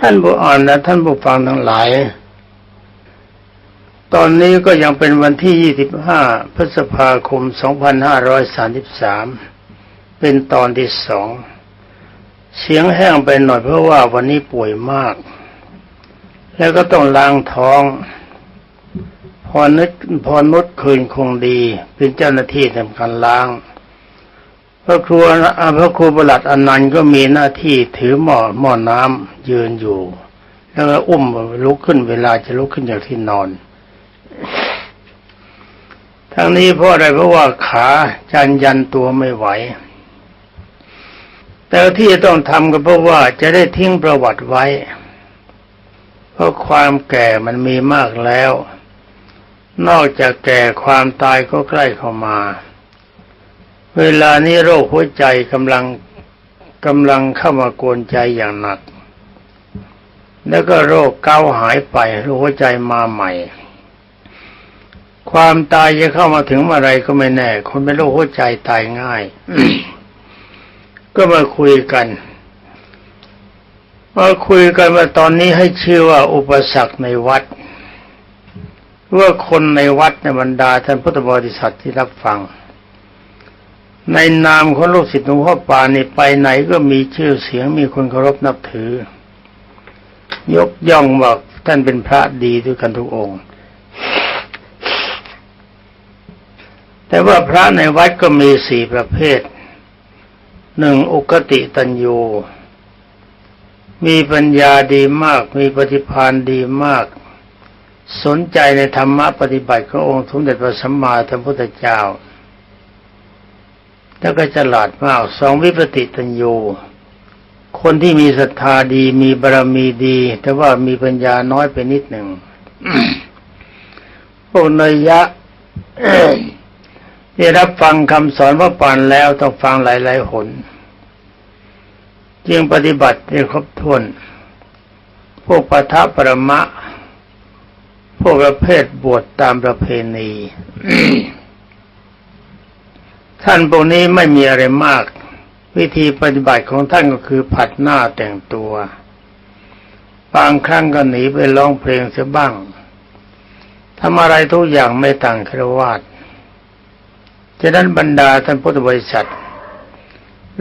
ท่านผู้อ่านและท่านผู้ฟังทั้งหลาย ตอนนี้ก็ยังเป็นวันที่ 25 พฤษภาคม 2533 เป็นตอนที่สอง เสียงแห้งไปหน่อยเพราะว่าวันนี้ป่วยมาก แล้วก็ต้องล้างท้อง พอนึกพอนุชคืนคงดี เป็นเจ้าหน้าที่ทำการล้าง พระครูอ่าพระครูประหลัดอนันต์ก็มีหน้าที่ถือหม้อหม้อน้ำยืนอยู่ แล้วก็อุ้มลุกขึ้นเวลาจะลุกขึ้นจากที่นอน ทั้งนี้เพราะอะไรเพราะว่าขาจันยันตัวไม่ไหว แต่ที่ต้องทำก็เพราะว่าจะได้ทิ้งประวัติไว้ เพราะความแก่มันมีมากแล้ว นอกจากแก่ความตายก็ใกล้เข้ามา เวลานี้โรคหัวใจกำลังกำลังเข้ามากวนใจอย่างหนัก แล้วก็โรคเกาหายไปโรคหัวใจมาใหม่ ความตายจะเข้ามาถึงเมื่อไรก็ไม่แน่ คนเป็นโรคหัวใจตายง่าย ก็มาคุยกันมาคุยกันว่าตอนนี้ให้ชื่อว่าอุปสรรคในวัดว่าคนในวัดในบรรดาท่านพุทธบริษัทที่รับฟัง ในนามของลูกศิษย์หลวงพ่อปานนี่ไปไหนก็มีชื่อเสียงมีคนเคารพนับถือ ยกย่องว่าท่านเป็นพระดีด้วยกันทุกองค์ แต่ว่าพระในวัดก็มีสี่ประเภทหนึ่งอุกติตัญญูมีปัญญาดีมาก มีปฏิภาณดีมาก สนใจในธรรมะปฏิบัติขององค์สมเด็จพระสัมมาสัมพุทธเจ้า แล้วก็ฉลาดมากสองวิปติตัญญูคนที่มีศรัทธาดีมีบารมีดี แต่ว่ามีปัญญาน้อยไปนิดหนึ่งพวกเนยยะได้รับฟังคำสอนพระปานแล้วต้องฟังหลายๆหนจึงปฏิบัติได้ครบถ้วน พวกปะทะประมะ พวกประเภทบวชตามประเพณี ท่านพวกนี้ไม่มีอะไรมาก วิธีปฏิบัติของท่านก็คือผัดหน้าแต่งตัว บางครั้งก็หนีไปร้องเพลงเสียบ้างทำอะไรทุกอย่างไม่ต่างครวาสฉะนั้นบรรดาท่านพุทธบริษัท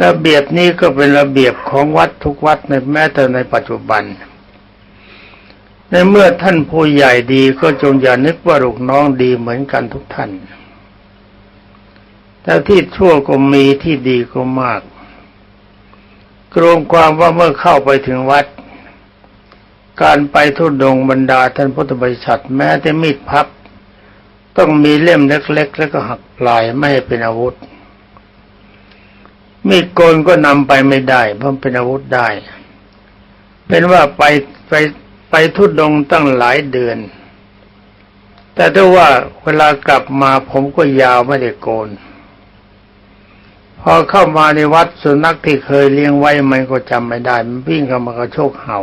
ระเบียบนี้ก็เป็นระเบียบของวัดทุกวัดในแม้แต่ในปัจจุบัน ในเมื่อท่านผู้ใหญ่ดีก็จงอย่านึกว่าลูกน้องดีเหมือนกันทุกท่าน แต่ที่ชั่วก็มีที่ดีก็มากกรวมความว่าเมื่อเข้าไปถึงวัด การไปทุดงบรรดาท่านพุทธบริษัทแม้แต่มีดพับ ต้องมีเล่มเล็ก ๆ แล้วก็หักปลายไม่ให้เป็นอาวุธ มีดโกนก็นำไปไม่ได้เพราะเป็นอาวุธได้ เป็นว่าไปไปไปทุดงตั้งหลายเดือน แต่ถ้าว่าเวลากลับมาผมก็ยาวไม่ได้โกน พอเข้ามาในวัดสุนัขที่เคยเลี้ยงไว้มันก็จำไม่ได้ มันวิ่งเข้ามากระโชกเห่า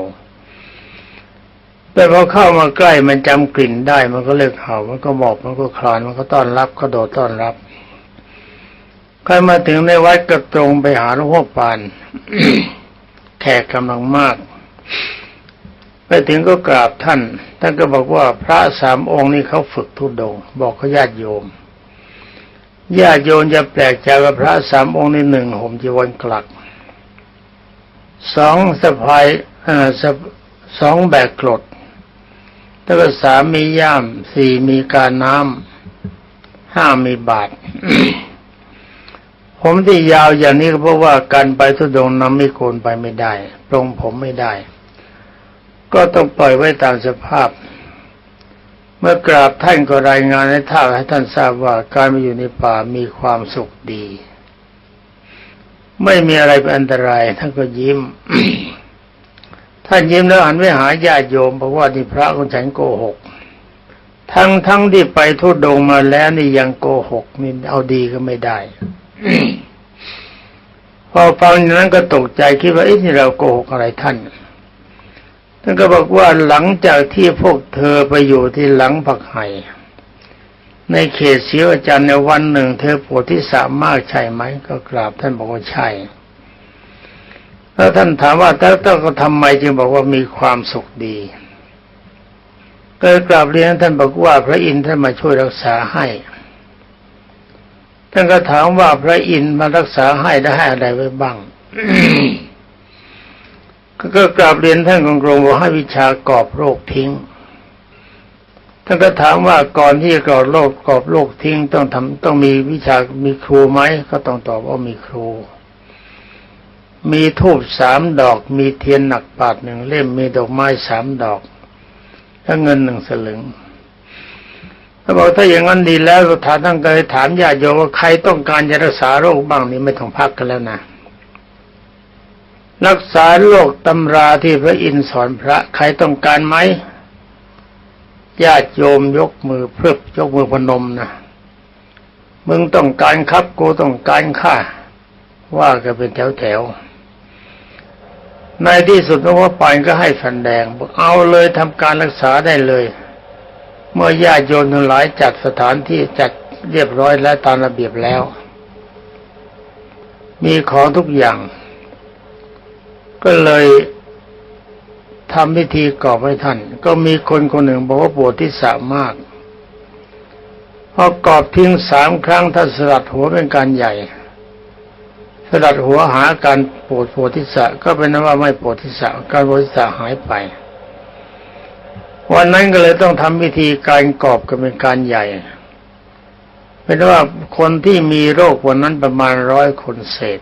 แต่พอเข้ามาใกล้มันจำกลิ่นได้ มันก็เลิกเห่า มันก็บอกมันก็คลานมันก็ต้อนรับก็โดดต้อนรับใครมาถึงในวัดก็ตรงไปหาหลวงพ่อปานแขกกำลังมาก ไปถึงก็กราบท่าน ท่านก็บอกว่าพระสามองค์นี้เขาฝึกทุดง บอกเขาญาติโยม ญาติโยมจะแปลกใจว่าพระสามองค์ในหนึ่งห่มจีวรกลักสองสะพายสองแบกกรดแล้วก็สามมีย่ามสี่มีการน้ำห้ามีบาท ผมที่ยาวอย่างนี้ก็เพราะว่าการไปทุดงค์นำไม่โกนไปไม่ได้ปรงผมไม่ได้ ก็ต้องปล่อยไว้ตามสภาพ มื่อกราบท่านก็รายงานให้ท่านให้ท่านทราบว่าการมาอยู่ในป่ามีความสุขดี ไม่มีอะไรเป็นอันตรายท่านก็ยิ้ม ท่านยิ้มแล้วหันไปหาญาติโยมบอกว่านี่พระของฉันโกหก ทั้งทั้งที่ไปทุดงมาแล้วนี่ยังโกหกนี่เอาดีก็ไม่ได้พอฟังอย่างนั้นก็ตกใจคิดว่าเอ๊ะนี่เราโกหกอะไรท่าน ท่านก็บอกว่าหลังจากที่พวกเธอไปอยู่ที่หลังผักไห่ในเขตเสียวจันทร์ในวันหนึ่ง เธอปวดที่สามมากใช่ไหม ก็กราบท่านบอกว่าใช่ แล้วท่านถามว่าแต่ต้องก็ทำไมจึงบอกว่ามีความสุขดี ก็กราบเรียนท่านบอกว่าพระอินทร์ท่านมาช่วยรักษาให้ท่านก็ถามว่าพระอินทร์มารักษาให้ได้ให้อะไรไว้บ้าง ก็กราบเรียนท่านกงกรงว่าให้วิชากอบโรคทิ้ง ท่านก็ถามว่าก่อนที่จะกอบโรคกอบโรคทิ้งต้องทำต้องมีวิชามีครูไหมก็ต้องตอบว่ามีครู มีทูบสามดอก มีเทียนหนักปาดหนึ่งเล่มมีดอกไม้สามดอกและเงินหนึ่งสลึงถ้าบอกถ้าอย่างนั้นดีแล้วก็ถามตั้งใจถามญาติโยมว่าใครต้องการจะรักษาโรคบ้างนี่ไม่ต้องพักกันแล้วนะ รักษาโรคตำราที่พระอินทร์สอนพระใครต้องการไหมญาติโยมยกมือเพื่อยกมือพนมนะมึงต้องการครับกูต้องการข้าว่ากันเป็นแถวแถวๆในที่สุดหลวงพ่อปานก็ให้สันแดงบอกเอาเลยทำการรักษาได้เลย เมื่อญาติโยมทั้งหลายจัดสถานที่จัดเรียบร้อยและตามระเบียบแล้ว มีของทุกอย่าง ก็เลยทำพิธีกรอบให้ท่าน ก็มีคนคนหนึ่งบอกว่าปวดที่สามาก พอกรอบทิ้งสามครั้งท่านสลัดหัวเป็นการใหญ่ สลัดหัวหาการปวดปวดทิศะก็เป็นนั้นว่าไม่ปวดทิศะการปวดทิศะหายไป วันนั้นก็เลยต้องทำพิธีการกรอบกันเป็นการใหญ่เป็นว่าคนที่มีโรควันนั้นประมาณร้อยคนเศษ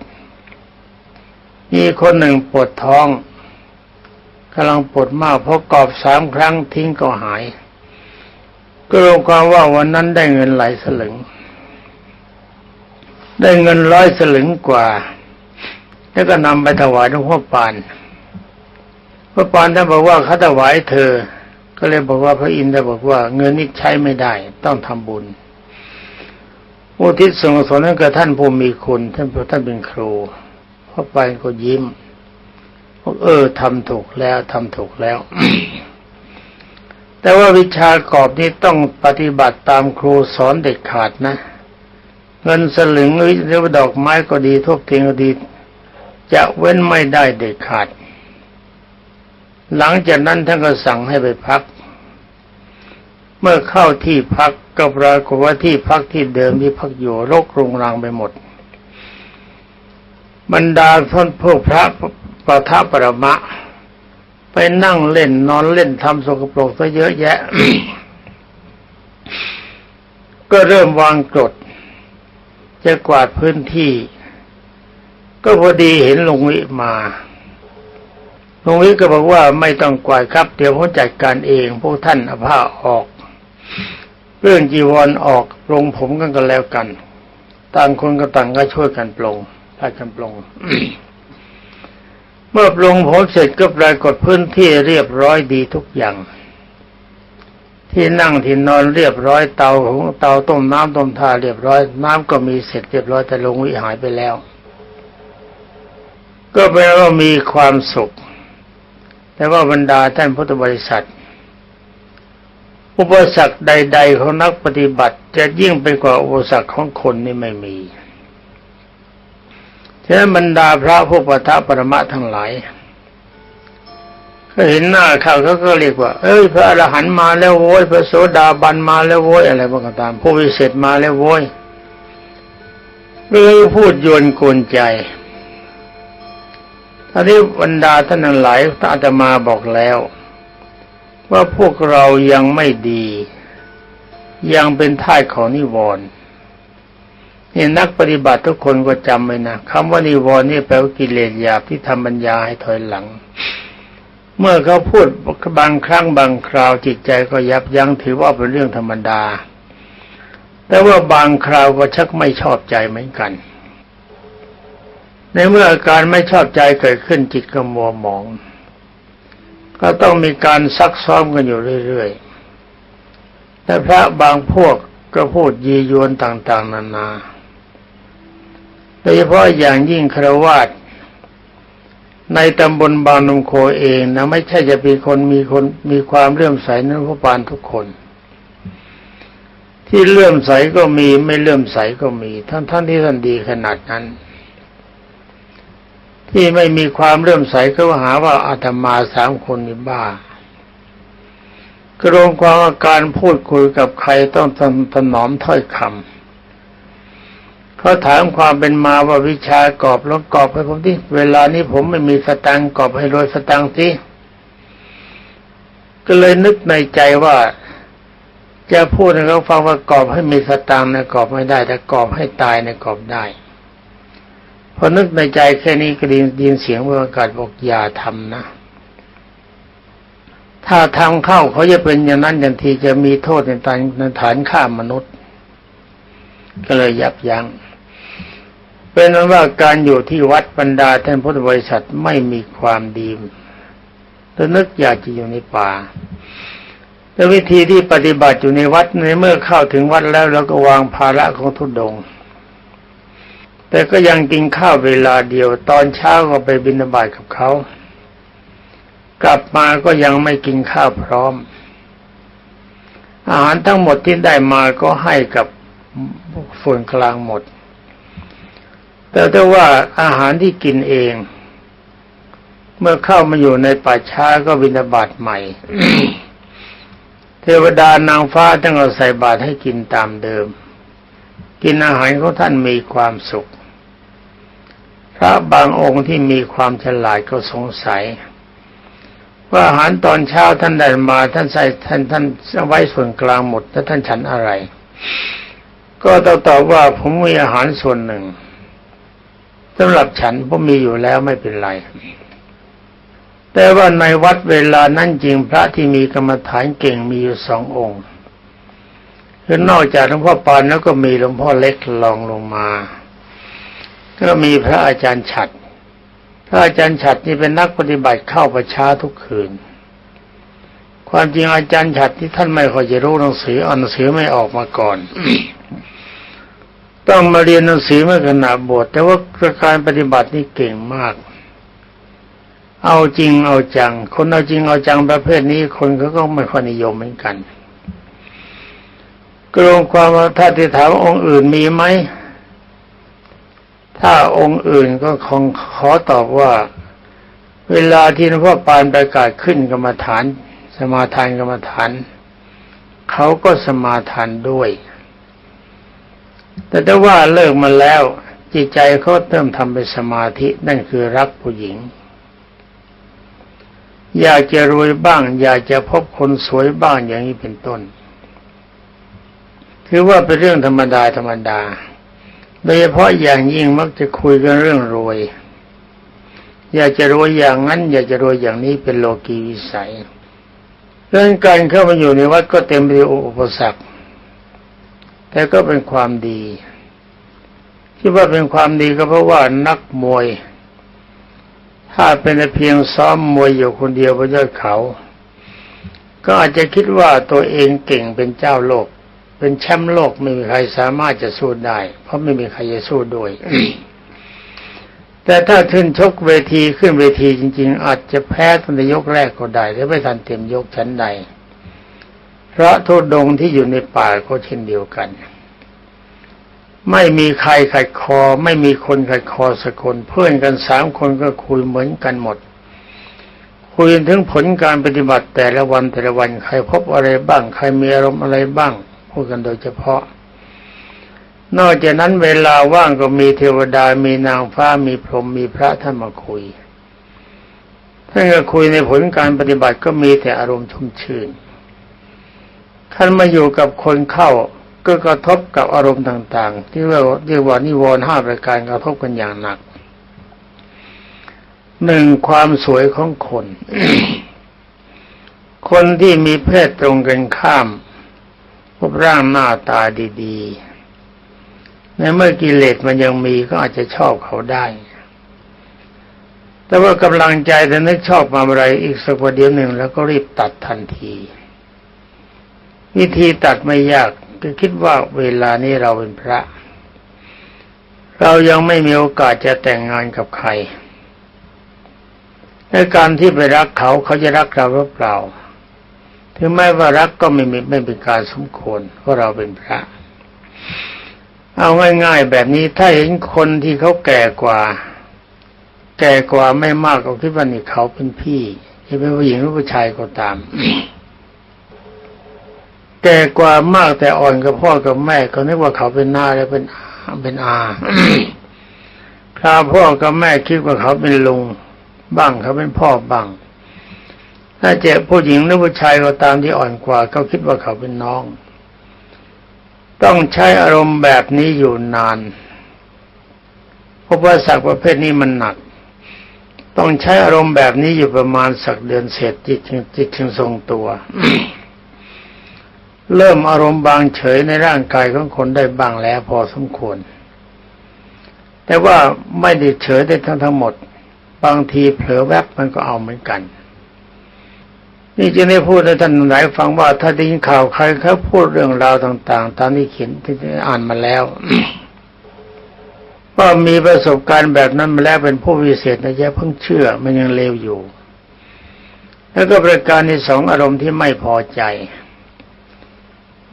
มีคนหนึ่งปวดท้องกำลังปวดมากเพราะกรอบสามครั้งทิ้งก็หาย ก็รวมความว่าวันนั้นได้เงินหลายสลึง ได้เงินร้อยสลึงกว่า แล้วก็นำไปถวายหลวงพ่อปานพระปานท่านบอกว่าเขาถวายเธอ ก็เลยบอกว่าพระอินทร์ได้บอกว่า เงินนี้ใช้ไม่ได้ ต้องทำบุญอุทิศส่วนกุศลให้กับท่านผู้มีคุณท่านท่านเป็นครู พระปก็ยิ้มบอกเออทำถูกแล้วทำถูกแล้ว แต่ว่าวิชากอบนี้ต้องปฏิบัติตามครูสอนเด็ดขาดนะ เงินสลึงหรือดอกไม้ก็ดีทุบเทียนก็ดี จะเว้นไม่ได้เด็ดขาด หลังจากนั้นท่านก็สั่งให้ไปพัก เมื่อเข้าที่พักก็ปรากฏว่าที่พักที่เดิมที่พักอยู่รกรุงรังไปหมด บรรดาท่านพวกพระประทับประมะ ไปนั่งเล่นนอนเล่นทำสกปรกซะเยอะแยะ ก็เริ่มวางกฎจะกวาดพื้นที่ ก็พอดีเห็นลุงวิมาลุงวิก็บอกว่าไม่ต้องกวาดครับ เดี๋ยวผมจัดการเอง พวกท่านเอาผ้าออก เรื่องจีวรออกปลงผมกันก็แล้วกัน ต่างคนก็ต่างก็ช่วยกันปลง ถ้ากันปลงเมื่อปลงผมเสร็จก็ปรากฏพื้นที่เรียบร้อยดีทุกอย่าง ที่นั่งที่นอนเรียบร้อยเตาของเตาต้มน้ำต้มท่าเรียบร้อย น้ำก็มีเสร็จเรียบร้อยแต่ลงวิหายไปแล้ว ก็แปลว่ามีความสุข แต่ว่าบรรดาท่านพุทธบริษัทอุปสรรคใด ๆ ของนักปฏิบัติ จะยิ่งไปกว่าอุปสรรคของคนนี่ไม่มี ฉะนั้นบรรดาพระผู้ประทับปรมะทั้งหลายก็เห็นหน้าเขาเขาก็เรียกว่า เอ้ย พระอรหันต์มาแล้วโว้ย พระโสดาบันมาแล้วโว้ยอะไรบ้างก็ตาม ผู้วิเศษมาแล้วโว้ยเลยพูดโยนกวนใจตอนนี้บรรดาท่านทั้งหลายท่านอาตมาบอกแล้ว ว่าพวกเรายังไม่ดี ยังเป็นท่ายของนิวรณ์ นี่นักปฏิบัติทุกคนก็จำไว้นะคำว่านิวรณ์นี่แปลว่ากิเลสหยาบที่ทำปัญญาให้ถอยหลัง เมื่อเขาพูดบางครั้งบางคราวจิตใจก็ยับยั้งถือว่าเป็นเรื่องธรรมดา แต่ว่าบางคราวก็ชักไม่ชอบใจเหมือนกัน ในเมื่ออาการไม่ชอบใจเกิดขึ้นจิตก็มัวหมอง ก็ต้องมีการซักซ้อมกันอยู่เรื่อยๆแต่พระบางพวกก็พูดยียวนต่าง ๆ นานา โดยเฉพาะอย่างยิ่งครวาดในตำบลบางนมโคเองนะไม่ใช่จะเป็นคนมีคนมีความเลื่อมใสในพระปานทุกคน ที่เลื่อมใสก็มีไม่เลื่อมใสก็มีท่านท่านที่ท่านดีขนาดนั้น ที่ไม่มีความเริ่อมใสก็หาว่าอาตมาสามคนนี่บ้ากรวมความว่าการพูดคุยกับใครต้องทำถนอมถ้อยคำ เขาถามความเป็นมาว่าวิชากอบล้วกอบให้ผมที่เวลานี้ผมไม่มีสตังค์กอบให้รวยสตังค์สิก็เลยนึกในใจว่า จะพูดให้เขาฟังว่ากอบให้มีสตังค์นะกอบไม่ได้ แต่กอบให้ตายนะกอบได้พอนึกในใจแค่นี้ก็ได้ยินเสียงว่าอากาศบอกอย่าทำนะถ้าทำเข้าเขาจะเป็นอย่างนั้นอย่างทีจะมีโทษในฐานในฐานฆ่ามนุษย์ ก็เลยยับยัง้ง เป็นนั้นว่าการอยู่ที่วัดบรรดาท่านพุทธบริษัทไม่มีความดีแต่นึกอยากจะอยู่ในป่า แต่วิธีที่ปฏิบัติอยู่ในวัดในเมื่อเข้าถึงวัดแล้วเราก็วางภาระของทุดง แต่ก็ยังกินข้าวเวลาเดียว ตอนเช้าก็ไปบิณฑบาตกับเขากลับมาก็ยังไม่กินข้าวพร้อม อาหารทั้งหมดที่ได้มาก็ให้กับส่วนกลางหมด แต่ถ้าว่าอาหารที่กินเอง เมื่อเข้ามาอยู่ในป่าช้าก็บิณฑบาตใหม่ เทวดานางฟ้าต้องเอาใส่บาตรให้กินตามเดิม กินอาหารของท่านมีความสุข พระบางองค์ที่มีความฉลาดก็สงสัย ว่าอาหารตอนเช้าท่านได้มาท่านใส่ท่านท่านไว้ส่วนกลางหมดแล้วท่านฉันอะไร ก็ตอบว่าผมมีอาหารส่วนหนึ่ง สำหรับฉันผมมีอยู่แล้วไม่เป็นไร แต่ว่าในวัดเวลานั้นจริงพระที่มีกรรมฐานเก่งมีอยู่สององค์คือนอกจากหลวงพ่อปานแล้วก็มีหลวงพ่อเล็กลองลงมา ก็มีพระอาจารย์ฉัดพระอาจารย์ฉัดนี่เป็นนักปฏิบัติเข้าประชาทุกคืน ความจริงอาจารย์ฉัดที่ท่านไม่ค่อยจะรู้หนังสืออ่านหนังสือไม่ออกมาก่อน ต้องมาเรียนหนังสือเมื่อขณะบวชแต่ว่าการปฏิบัตินี่เก่งมาก เอาจริงเอาจัง คนเอาจริงเอาจังประเภทนี้คนเขาก็ไม่ค่อยนิยมเหมือนกันกรวมความว่าถ้าที่ถามองค์อื่นมีไหม ถ้าองค์อื่นก็คงขอตอบว่า เวลาที่หลวงพ่อปานประกาศขึ้นกรรมฐาน สมาทานกรรมฐาน เขาก็สมาทานด้วย แต่ถ้าว่าเลิกมาแล้ว จิตใจเขาเริ่มทำเป็นสมาธินั่นคือรักผู้หญิง อยากจะรวยบ้าง อยากจะพบคนสวยบ้างอย่างนี้เป็นต้น คือว่าเป็นเรื่องธรรมดาธรรมดา โดยเฉพาะอย่างยิ่งมักจะคุยกันเรื่องรวย อยากจะรวยอย่างนั้น อยากจะรวยอย่างนี้เป็นโลกีวิสัยเรื่องการเข้ามาอยู่ในวัดก็เต็มไปด้วยอุปสรรค แต่ก็เป็นความดีที่ว่าเป็นความดีก็เพราะว่านักมวย ถ้าเป็นเพียงซ้อมมวยอยู่คนเดียวบนยอดเขา ก็อาจจะคิดว่าตัวเองเก่งเป็นเจ้าโลก เป็นแชมป์โลกไม่มีใครสามารถจะสู้ได้ เพราะไม่มีใครจะสู้ด้วยแต่ถ้าขึ้นชกเวทีขึ้นเวทีจริง ๆ อาจจะแพ้ตั้งแต่ยกแรกก็ได้หรือไม่ทันเต็มยกชั้นใด พระทษดงที่อยู่ในป่าก็เช่นเดียวกัน ไม่มีใครขัดคอ ไม่มีคนขัดคอสักคนเพื่อนกันสามคนก็คุยเหมือนกันหมด คุยถึงผลการปฏิบัติแต่ละวันแต่ละวันใครพบอะไรบ้าง ใครมีอารมณ์อะไรบ้างพูดกันโดยเฉพาะ นอกจากนั้นเวลาว่างก็มีเทวดา มีนางฟ้า มีพรหม มีพระท่านมาคุยท่านก็คุยในผลการปฏิบัติก็มีแต่อารมณ์ชุ่มชื่น ท่านมาอยู่กับคนเข้าก็กระทบกับอารมณ์ต่าง ๆ ที่ว่าเรียกว่านิวรณ์ห้าประการกระทบกันอย่างหนักหนึ่งความสวยของคน คนที่มีเพศตรงกันข้ามรูปร่างหน้าตาดีๆ ในเมื่อกิเลสมันยังมีก็อาจจะชอบเขาได้ แต่ว่ากำลังใจแต่นึกชอบมาอะไรอีกสักวันเดียวหนึ่งแล้วก็รีบตัดทันที วิธีตัดไม่ยากก็คิดว่าเวลานี้เราเป็นพระ เรายังไม่มีโอกาสจะแต่งงานกับใครในการที่ไปรักเขาเขาจะรักเราหรือเปล่า ถึงแม้ว่ารักก็ไม่มีไม่เป็นการสมควรเพราะเราเป็นพระ เอาง่ายๆแบบนี้ถ้าเห็นคนที่เขาแก่กว่าแแก่กว่าไม่มากก็คิดว่านี่เขาเป็นพี่จะเป็นผู้หญิงหรือผู้ชายก็ตาม แก่กว่ามากแต่อ่อนกับพ่อกับแม่ก็นึกว่าเขาเป็นหน้าแล้วเป็นเป็นอาถ้าพ่อกับแม่คิดว่าเขาเป็นลุงบ้างเขาเป็นพ่อบ้างถ้าเจ็ผู้หญิงหรือผู้ชายก็ตามที่อ่อนกว่าเขาคิดว่าเขาเป็นน้อง ต้องใช้อารมณ์แบบนี้อยู่นานเพราะว่าสักประเภทนี้มันหนัก ต้องใช้อารมณ์แบบนี้อยู่ประมาณสักเดือนเศษจิตจึงจิตจึงทรงตัว เริ่มอารมณ์บางเฉยในร่างกายของคนได้บ้างแล้วพอสมควร แต่ว่าไม่ได้เฉยได้ทั้งทั้งหมด บางทีเผลอแวบมันก็เอาเหมือนกัน นี่จึงได้พูดให้ท่านหลายฟังว่าถ้าได้ยินข่าวใครเขาพูดเรื่องราวต่าง ๆ ตามที่เขียนที่อ่านมาแล้วว่ามีประสบการณ์แบบนั้นมาแล้วเป็นผู้วิเศษนะอย่เพิ่งเชื่อมันยังเลวอยู่ แล้วก็ประการที่สองอารมณ์ที่ไม่พอใจ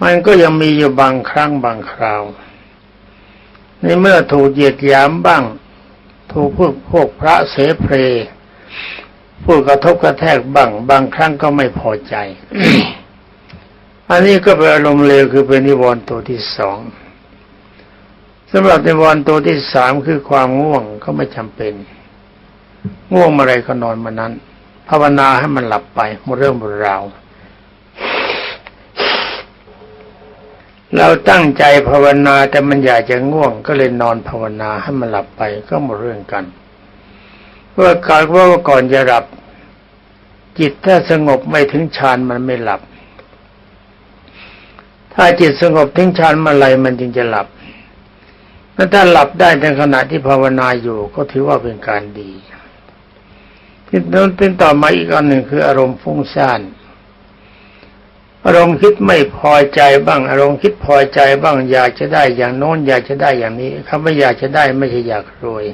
มันก็ยังมีอยู่บางครั้งบางคราว ในเมื่อถูกเหยียดหยามบ้าง ถูกพวกพวกพระเสเพรพูดกระทบกระแทกบ้าง บางครั้งก็ไม่พอใจ อันนี้ก็เป็นอารมณ์เลวคือเป็นนิวรณ์ตัวที่สองสำหรับนิวรณ์ตัวที่สามคือความง่วงก็ไม่จำเป็น ง่วงเมื่อไรก็นอนมานั้น ภาวนาให้มันหลับไปหมดเรื่องหมดราว เราตั้งใจภาวนาแต่มันอยากจะง่วง ก็เลยนอนภาวนาให้มันหลับไปก็หมดเรื่องกันเพื่อการว่าก่อนจะหลับ จิตถ้าสงบไม่ถึงฌานมันไม่หลับ ถ้าจิตสงบถึงฌานเมื่อไรมันจึงจะหลับถ้าหลับได้ในขณะที่ภาวนาอยู่ก็ถือว่าเป็นการดีที่นั้นเป็นต่อมาอีกอันหนึ่งคืออารมณ์ฟุ้งซ่าน อารมณ์คิดไม่พอใจบ้าง อารมณ์คิดพอใจบ้าง อยากจะได้อย่างโน้นอยากจะได้อย่างนี้คำว่าอยากจะได้ไม่ใช่อยากรวย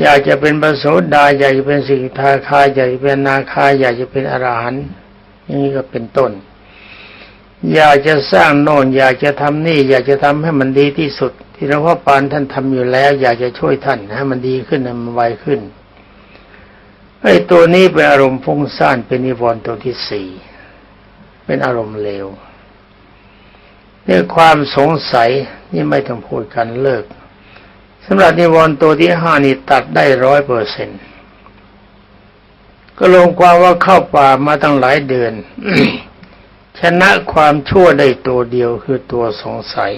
อยากจะเป็นประโสดาอยากจะเป็นสิกขาคาอยากจะเป็นนาคาอยากจะเป็นอรหันต์อย่างนี้ก็เป็นต้น อยากจะสร้างโน่น อยากจะทำนี่ อยากจะทำให้มันดีที่สุด ที่หลวงพ่อปานท่านทำอยู่แล้ว อยากจะช่วยท่านให้มันดีขึ้นให้มันไวขึ้นไอ้ตัวนี้เป็นอารมณ์ฟุ้งซ่านเป็นนิวรณ์ตัวที่สี่ เป็นอารมณ์เลวเนี่ยความสงสัยนี่ไม่ต้องพูดกันเลิกสำหรับนิวรณ์ตัวที่ห้านี่ตัดได้ร้อยเปอร์เซ็นต์ก็ลงความว่าเข้าป่ามาตั้งหลายเดือน ชนะความชั่วได้ตัวเดียวคือตัวสงสัย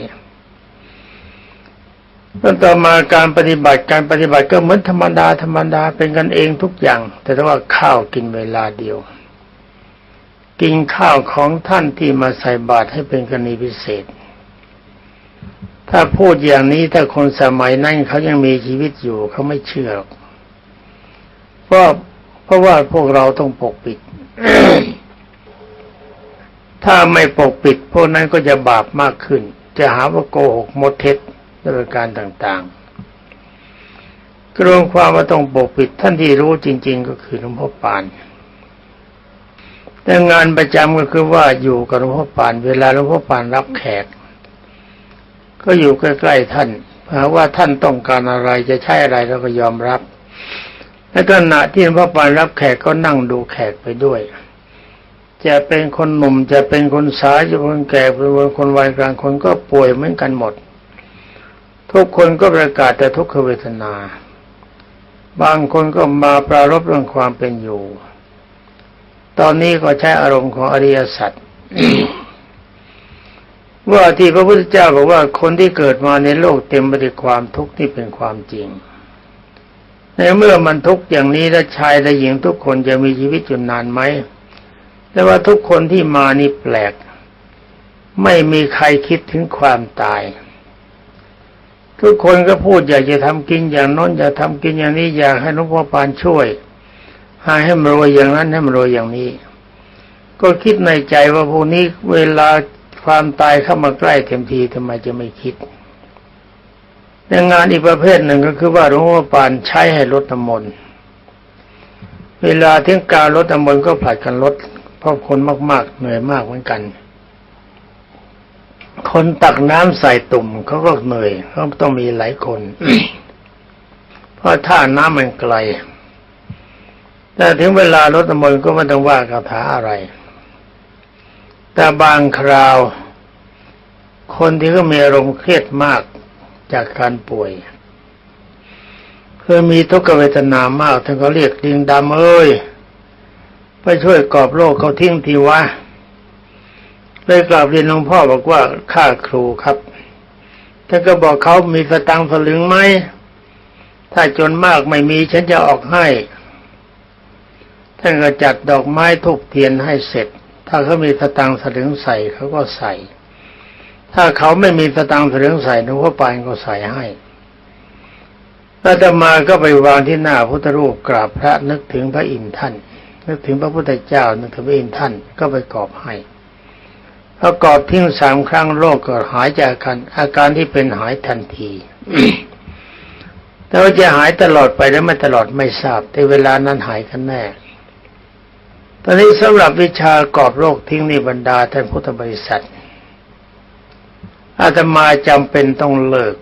ต้นต่อมาการปฏิบัติการปฏิบัติก็เหมือนธรรมดาธรรมดาเป็นกันเองทุกอย่าง แต่ถ้าว่าข้าวกินเวลาเดียว กินข้าวของท่านที่มาใส่บาตรให้เป็นกรณีพิเศษ ถ้าพูดอย่างนี้ถ้าคนสมัยนั้นเขายังมีชีวิตอยู่เขาไม่เชื่อเพราะเพราะว่าพวกเราต้องปกปิด ถ้าไม่ปกปิด พวกนั้นก็จะบาปมากขึ้น จะหาว่าโกหกมดเท็จด้วยการต่างๆกรวมความว่าต้องปกปิดท่านที่รู้จริง ๆ ก็คือหลวงพ่อปาน แต่งานประจำก็คือว่าอยู่กับหลวงพ่อปาน เวลาหลวงพ่อปานรับแขก ก็อยู่ใกล้ๆท่านหากว่าท่านต้องการอะไรจะใช้อะไรเราก็ยอมรับและขณะที่หลวงพ่อปานรับแขกก็นั่งดูแขกไปด้วย จะเป็นคนหนุ่มจะเป็นคนสาวจะเป็นคนแก่เป็นคนวัยกลางคนก็ป่วยเหมือนกันหมด ทุกคนก็ประกาศแต่ทุกขเวทนา บางคนก็มาปรารบเรื่องความเป็นอยู่ ตอนนี้ก็ใช้อารมณ์ของอริยสัจว่าที่พระพุทธเจ้าบอกว่าคนที่เกิดมาในโลกเต็มไปด้วยความทุกข์นี่เป็นความจริง ในเมื่อมันทุกข์อย่างนี้แล้วชายและหญิงทุกคนจะมีชีวิตอยู่นานไหมแต่ว่าทุกคนที่มานี่แปลก ไม่มีใครคิดถึงความตาย ทุกคนก็พูดอยากจะทำกินอย่างน้นอยากทำกินอย่างนี้อยากให้หลวงพ่อปานช่วย ให้มันรวยอย่างนั้นให้มันรวยอย่างนี้ ก็คิดในใจว่าพวกนี้เวลาความตายเข้ามาใกล้เต็มทีทำไมจะไม่คิดในงานอีกประเภทหนึ่งก็คือว่าหลวงพ่อปานใช้ให้ลดน้ำมนต์เวลาถึงการลดน้ำมนต์ก็ผลัดกันลดเพราะคนมาก ๆ เหนื่อยมากเหมือนกัน คนตักน้ำใส่ตุ่มเขาก็เหนื่อยเขาต้องมีหลายคน เพราะท่าน้ำมันไกล แต่ถึงเวลารดน้ำมนต์ก็ไม่ต้องว่าคาถาอะไร แต่บางคราว คนที่ก็มีอารมณ์เครียดมากจากการป่วยเคือมีทุกขเวทนามากท่านก็เรียกดิงดำเอ้ยไปช่วยกอบโลกเขาทิ้งทีวะเลยกราบเรียนหลวงพ่อบอกว่าข้าครูครับท่านก็บอกเขามีสตังสลึงไหมถ้าจนมากไม่มีฉันจะออกให้ ท่านก็จัดดอกไม้ทุกเทียนให้เสร็จ ถ้าเขามีสตังค์สลึงใส่เขาก็ใส่ ถ้าเขาไม่มีสตังค์สลึงใส่หลวงพ่อปานก็ใส่ให้อาตมาก็ไปวางที่หน้าพุทธรูปกราบพระนึกถึงพระอินทร์ท่าน นึกถึงพระพุทธเจ้านึกถึงพระอินทร์ท่านก็ไปกอบให้พอกอบทิ้งสามครั้งโรคก็หายจากกันอาการที่เป็นหายทันทีแต่ว่าจะหายตลอดไปแล้วไม่ตลอดไม่ทราบแต่เวลานั้นหายกันแน่ ตอนนี้สำหรับวิชากอบโรคทิ้งในบรรดาท่านพุทธบริษัท อาตมาจำเป็นต้องเลิก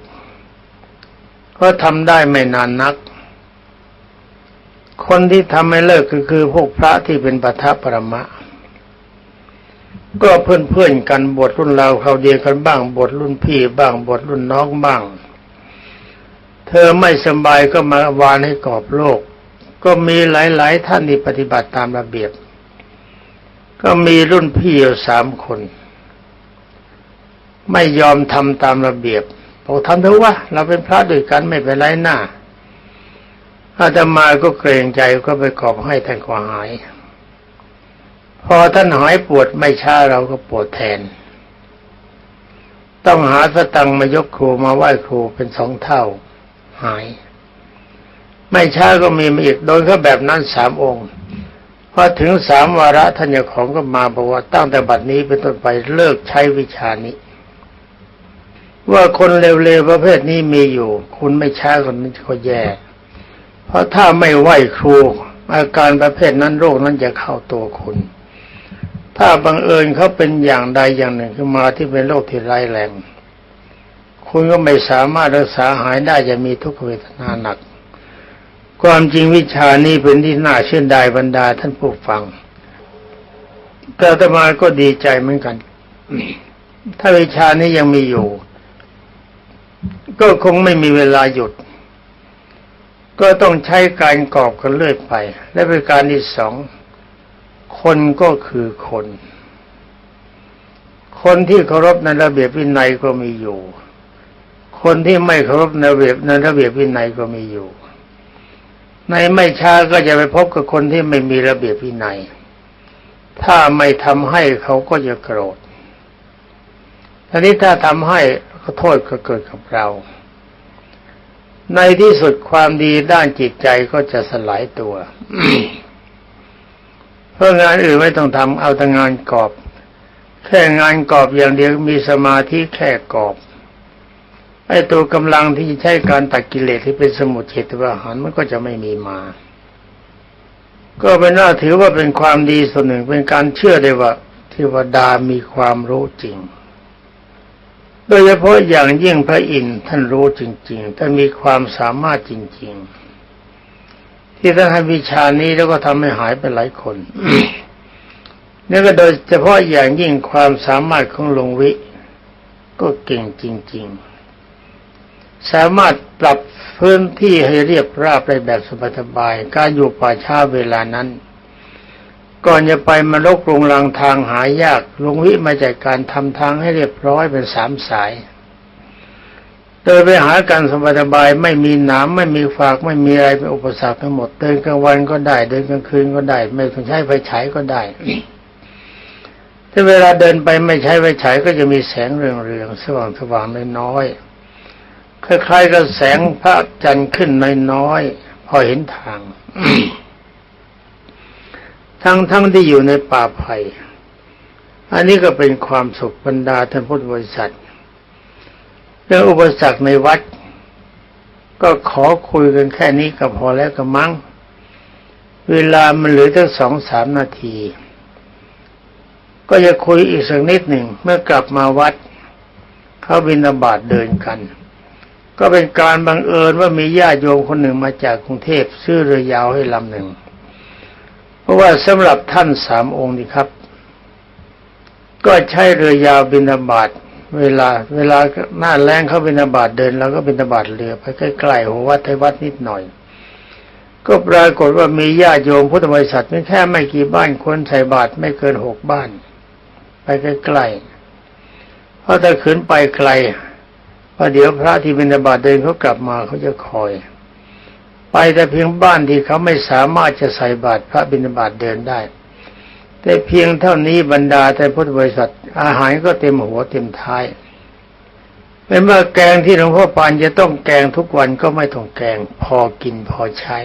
ก็ทำได้ไม่นานนัก คนที่ทำให้เลิกก็คือพวกพระที่เป็นปัทปรมะ ก็เพื่อนๆกันบทรุ่นเราเขาเดียวกันบ้างบทรุ่นพี่บ้างบทรุ่นน้องบ้าง เธอไม่สบายก็มาวานให้กอบโลกก็มีหลาย ๆ ท่านที่ปฏิบัติตามระเบียบ ก็มีรุ่นพี่อยู่สามคน ไม่ยอมทำตามระเบียบบอกทำเถอะวะเราเป็นพระด้วยกันไม่เป็นไรหน้าอาตมาก็เกรงใจก็ไปขอบให้ท่านก็หาย พอท่านหายปวดไม่ช้าเราก็ปวดแทน ต้องหาสตังค์มายกครูมาไหว้ครูเป็นสองเท่า หาย ไม่ช้าก็มีมาอีกโดยก็แบบนั้นสามองค์ พอถึงสามวาระท่านเจ้าของก็มาบอกว่าตั้งแต่บัดนี้เป็นต้นไปเลิกใช้วิชานี้ ว่าคนเร็วๆประเภทนี้มีอยู่ คุณไม่ช้าคนนี้ก็แย่ เพราะถ้าไม่ไหวครู อาการประเภทนั้นโรคนั้นจะเข้าตัวคุณ ถ้าบังเอิญเขาเป็นอย่างใดอย่างหนึ่งขึ้นมาที่เป็นโรคที่ร้ายแรง คุณก็ไม่สามารถรักษาหายได้จะมีทุกขเวทนาหนัก ความจริงวิชานี้เป็นที่น่าเชื่อได้บรรดาท่านผู้ฟัง แต่ตมาก็ดีใจเหมือนกัน ถ้าวิชานี้ยังมีอยู่ ก็คงไม่มีเวลาหยุด ก็ต้องใช้การกอบกันเรื่อยไป และเป็นการที่สอง คนก็คือคน คนที่เคารพในระเบียบวินัยก็มีอยู่ คนที่ไม่เคารพในระเบียบในระเบียบวินัยก็มีอยู่ ในไม่ช้าก็จะไปพบกับคนที่ไม่มีระเบียบวินัย ถ้าไม่ทำให้เขาก็จะโกรธทีนี้ถ้าทำให้ก็โทษก็เกิดกับเรา ในที่สุดความดีด้านจิตใจก็จะสลายตัวเพราะงานอื่นไม่ต้องทำเอาแต่งานกอบ แค่งานกอบอย่างเดียวมีสมาธิแค่กอบ ไอ้ตัวกำลังที่ใช้การตัดกิเลสที่เป็นสมุทเฉตประหารมันก็จะไม่มีมา ก็เป็นน่าถือว่าเป็นความดีส่วนหนึ่งเป็นการเชื่อได้ว่าเทวดามีความรู้จริง โดยเฉพาะอย่างยิ่งพระอินทร์ท่านรู้จริงๆท่านมีความสามารถจริง ๆ ที่ท่านให้วิชานี้แล้วก็ทำให้หายไปหลายคนนี่ก็โดยเฉพาะอย่างยิ่งความสามารถของหลวงวิ ก็เก่งจริง ๆ สามารถปรับพื้นที่ให้เรียบราบได้แบบสบายๆการอยู่ป่าช้าเวลานั้น ก่อนจะไปมาลกรุงรังทางหายากลุงวิมาจากการทำทางให้เรียบร้อยเป็นสามสายเดินไปหาการสบายๆไม่มีหนามไม่มีฝากไม่มีอะไรเป็นอุปสรรคทั้งหมดเดินกลางวันก็ได้เดินกลางคืนก็ได้ ไม่ต้องใช้ไฟฉายก็ได้ถ้าเวลาเดินไปไม่ใช้ไฟฉายก็จะมีแสงเรืองๆสว่างๆน้อยๆ คล้ายๆกับแสงพระจันทร์ขึ้นน้อยๆพอเห็นทาง ทั้งทั้งที่อยู่ในป่าไผ่อันนี้ก็เป็นความสุขบรรดาท่านพุทธบริษัทเรื่องอุปสรรคในวัด ก็ขอคุยกันแค่นี้ก็พอแล้วก็มั้ง เวลามันเหลือตั้งสองสามนาที ก็จะคุยอีกสักนิดหนึ่งเมื่อกลับมาวัด เขาบินบาตเดินกัน ก็เป็นการบังเอิญว่ามีญาติโยมคนหนึ่งมาจากกรุงเทพซื้อเรือยาวให้ลำหนึ่ง เพราะว่าสำหรับท่านสามองค์นี่ครับ ก็ใช้เรือยาวบินาบาตเวลา เวลาหน้าแรงเข้าบินาบาตเดินแล้วก็บินาบาตเรือไปใกล้ๆหัววัดไทยวัดนิดหน่อย ก็ปรากฏว่ามีญาติโยมพุทธบริษัทไม่แค่ไม่กี่บ้านคนใส่บาตรไม่เกินหกบ้าน ไปใกล้ๆเพราะถ้าขืนไปไกล พอเดี๋ยวพระที่บิณฑบาตเดินเขากลับมาเขาจะคอย ไปแต่เพียงบ้านที่เขาไม่สามารถจะใส่บาตรพระบิณฑบาตเดินได้ แต่เพียงเท่านี้บรรดาแต่พุทธบริษัท อาหารก็เต็มหัวเต็มท้ายเป็นว่าแกงที่หลวงพ่อปานจะต้องแกงทุกวันก็ไม่ต้องแกงพอกินพอใช้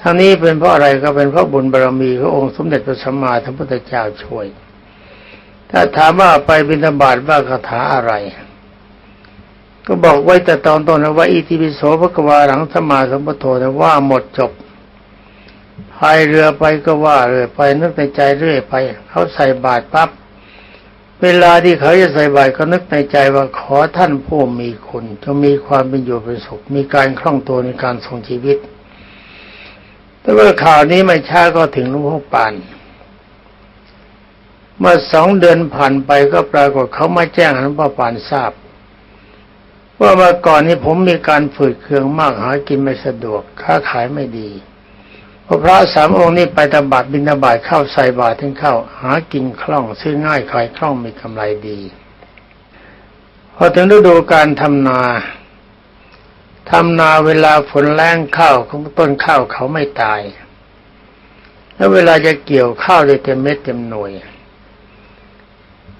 ทั้งนี้เป็นเพราะอะไรก็เป็นเพราะบุญบารมีขององค์สมเด็จพระสัมมาสัมพุทธเจ้าช่วย ถ้าถามว่าไปบิณฑบาตว่าคาถาอะไร ก็บอกไว้แต่ตอนต้นว่าอิติปิโสพระกวาหลังสมมาสัมพุทนะว่าหมดจบพายเรือไปก็ว่าเรือยไปนึกในใจเรื่อยไป เขาใส่บาตรปั๊บเวลาที่เขาจะใส่บาตรก็นึกในใจว่าขอท่านผู้มีคุณจะมีความเป็นอยู่เป็นสุข มีการคล่องตัวในการทรงชีวิต แต่ว่าข่าวนี้ไม่ช้าก็ถึงหลวงพ่อปานเมื่อสองเดือนผ่านไปก็ปรากฏเขามาแจ้งหลวงพ่อปานทราบ ว่าเมื่อก่อนนี้ผมมีการฝืดเคืองมากหากินไม่สะดวก ค้าขายไม่ดีพระพระสามองค์นี้ไปตบาตบินาบาตเข้าใส่บาตรถึงเข้า หากินคล่อง ซื้อง่ายขายคล่องมีกำไรดี พอถึงฤดูการทำนาทำนาเวลาฝนแรงข้าวของต้นข้าวเขาไม่ตาย แล้วเวลาจะเกี่ยวข้าวได้เต็มเม็ดเต็มหน่วย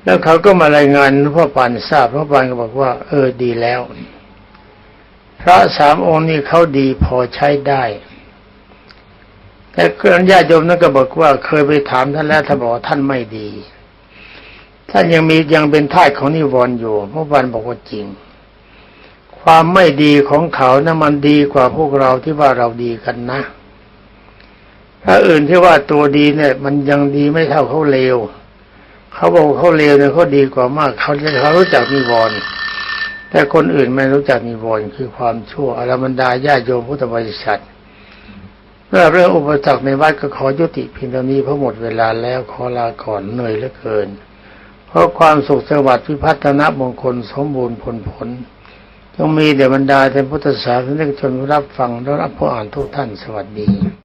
แล้วเขาก็มารายงานหลวงพ่อปานทราบหลวงพ่อปานก็บอกว่า เออดีแล้ว พระสามองค์นี้เขาดีพอใช้ได้แต่เพื่อนญาติโยมนั่นก็บอกว่าเคยไปถามท่านแล้วท่านบอกท่านไม่ดี ท่านยังมียังเป็นทาสของนิวรณ์อยู่พ่อปานบอกว่าจริง ความไม่ดีของเขานะ่ะมันดีกว่าพวกเราที่ว่าเราดีกันนะถ้าอื่นที่ว่าตัวดีเนี่ย มันยังดีไม่เท่าเขาเลว เขาบอกเขาเลวเนี่ยเขาดีกว่ามากเขาเขารู้จักนิวรณ์แต่คนอื่นไม่รู้จักนิวรณ์คือความชั่วอรบรรดาญาโยมพุทธบริษัทเมื่อเรื่องอุปสรรคในวัดก็ขอยุติเพียงเท่านี้เพราะหมดเวลาแล้วขอลาก่อนเหนื่อยเหลือเกิน เพราะความสุขสวัสดิ์พิพัฒนมงคลสมบูรณ์ผลผลจงมีเดบรรดาท่านพุทธศาสนิกชนรับฟังและรับผู้อ่านทุกท่านสวัสดี